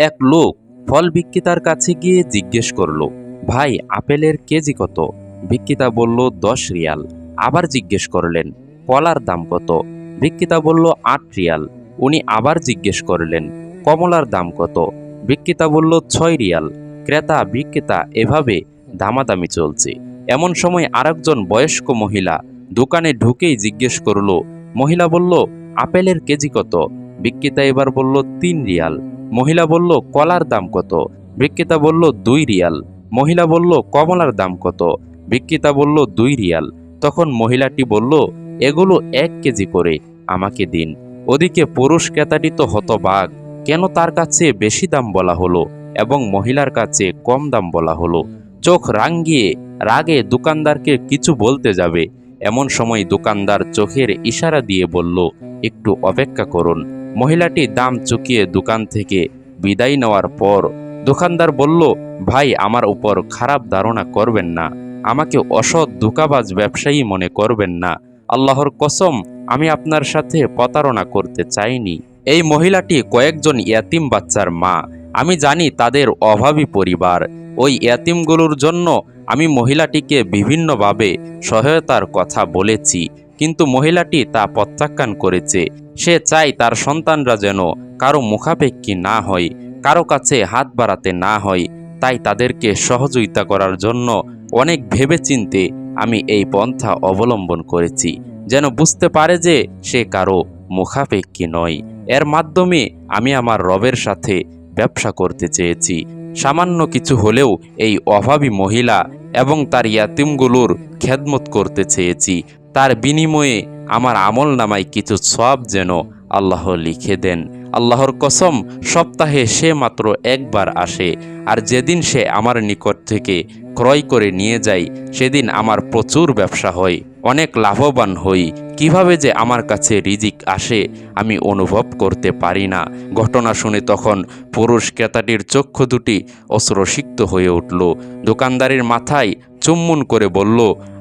এক লোক ফল বিক্রেতার কাছে গিয়ে জিজ্ঞেস করল, ভাই, আপেলের কেজি কত? বিক্রেতা বলল, দশ রিয়াল। আবার জিজ্ঞেস করলেন, কলার দাম কত? বিক্রেতা বলল, আট রিয়াল। উনি আবার জিজ্ঞেস করলেন, কমলার দাম কত? বিক্রেতা বলল, ছয় রিয়াল। ক্রেতা, বিক্রেতা, এভাবে দামাদামি চলছে। এমন সময় আরেকজন বয়স্ক মহিলা দোকানে ঢুকেই জিজ্ঞেস করল, মহিলা বলল, আপেলের কেজি কত? বিক্রেতা এবার বলল, তিন রিয়াল। মহিলা বলল, কলার দাম কত? বিক্রেতা বলল, দুই রিয়াল। মহিলা বলল, কমলার দাম কত? বিক্রেতা বলল, দুই রিয়াল। তখন মহিলাটি বলল, এগুলো এক কেজি করে আমাকে দিন। ওদিকে পুরুষ ক্রেতাটি তো হতবাগ কেন তার কাছে বেশি দাম বলা হলো এবং মহিলার কাছে কম দাম বলা হলো? চোখ রাঙ্গিয়ে রাগে দোকানদারকে কিছু বলতে যাবে। এমন সময় দোকানদার চোখের ইশারা দিয়ে বলল, একটু অপেক্ষা করুন। মহিলাটি দাম চুকিয়ে দোকান থেকে বিদায় নেওয়ার পর দোকানদার বলল, ভাই, আমার উপর খারাপ ধারণা করবেন না। আমাকে অসৎ ধোকাবাজ ব্যবসায়ী মনে করবেন না। আল্লাহর কসম, আমি আপনার সাথে প্রতারণা করতে চাইনি এই মহিলাটি কয়েকজন ইয়াতিম বাচ্চার মা। আমি জানি তাদের অভাবী পরিবার। ওই ইয়াতিমগুলোর জন্য আমি মহিলাটিকে বিভিন্নভাবে সহায়তার কথা বলেছি। কিন্তু মহিলাটি তা প্রত্যাখ্যান করেছে। সে চায় তার সন্তানরা যেন কারও মুখাপেক্ষী না হয়, কারও কাছে হাত বাড়াতে না হয়। তাই তাদেরকে সহযোগিতা করার জন্য অনেক ভেবেচিন্তে আমি এই পন্থা অবলম্বন করেছি, যেন বুঝতে পারে যে সে কারও মুখাপেক্ষী নয়। এর মাধ্যমে আমি আমার রবের সাথে ব্যবসা করতে চেয়েছি। সামান্য কিছু হলেও এই অভাবী মহিলা এবং তার ইয়াতিমগুলোর খেদমত করতে চেয়েছি। তার বিনিময়ে আমার আমল নামায় কিছু সব যেন আল্লাহ লিখে দেন। আল্লাহর কসম, সপ্তাহে সে মাত্র একবার আসে, আর যেদিন সে আমার নিকট থেকে ক্রয় করে নিয়ে যায়, সেদিন আমার প্রচুর ব্যবসা হয়, অনেক লাভবান হই। কীভাবে যে আমার কাছে রিজিক আসে, আমি অনুভব করতে পারি না। ঘটনা শুনে তখন পুরুষ ক্রেতাটির চক্ষু দুটি অশ্রসিক্ত হয়ে উঠল। দোকানদারের মাথায় চুম্বন করে বলল,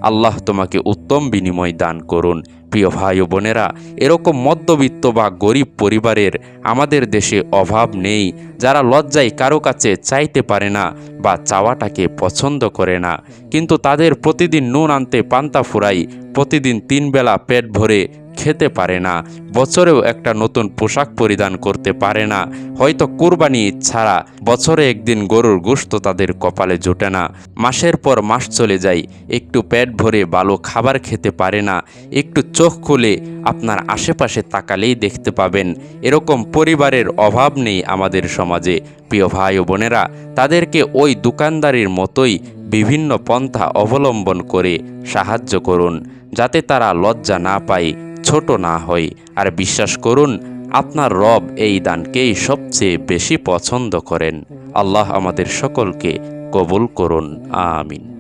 আল্লাহ তোমাকে উত্তম বিনিময় দান করুন। প্রিয় ভাই ও বোনেরা, এরকম মধ্যবিত্ত বা গরিব পরিবারের আমাদের দেশে অভাব নেই। যারা লজ্জায় কারও কাছে চাইতে পারে না বা চাওয়াটাকে পছন্দ করে না, কিন্তু তাদের প্রতিদিন নুন আনতে পান্তা ফুরাই, প্রতিদিন তিন বেলা পেট ভরে খেতে পারে না, বছরেও একটা নতুন পোশাক পরিধান করতে পারে না। হয়তো কুরবানি ছাড়া বছরে একদিন গরুর গোশত তাদের কপালে জোটে না। মাসের পর মাস চলে যায়, একটু পেট ভরে ভালো খাবার খেতে পারে না। একটু চোখ খুলে আপনার আশেপাশে তাকালেই দেখতে পাবেন, এরকম পরিবারের অভাব নেই আমাদের সমাজে। প্রিয় ভাই ও বোনেরা, তাদেরকে ওই দোকানদারির মতোই বিভিন্ন পন্থা অবলম্বন করে সাহায্য করুন, যাতে তারা লজ্জা না পায়। ছোট না হয় আর বিশ্বাস করুন, আপনার রব এই দানকেই সবচেয়ে বেশি পছন্দ করেন। আল্লাহ আমাদের সকলকে কবুল করুন, আমিন।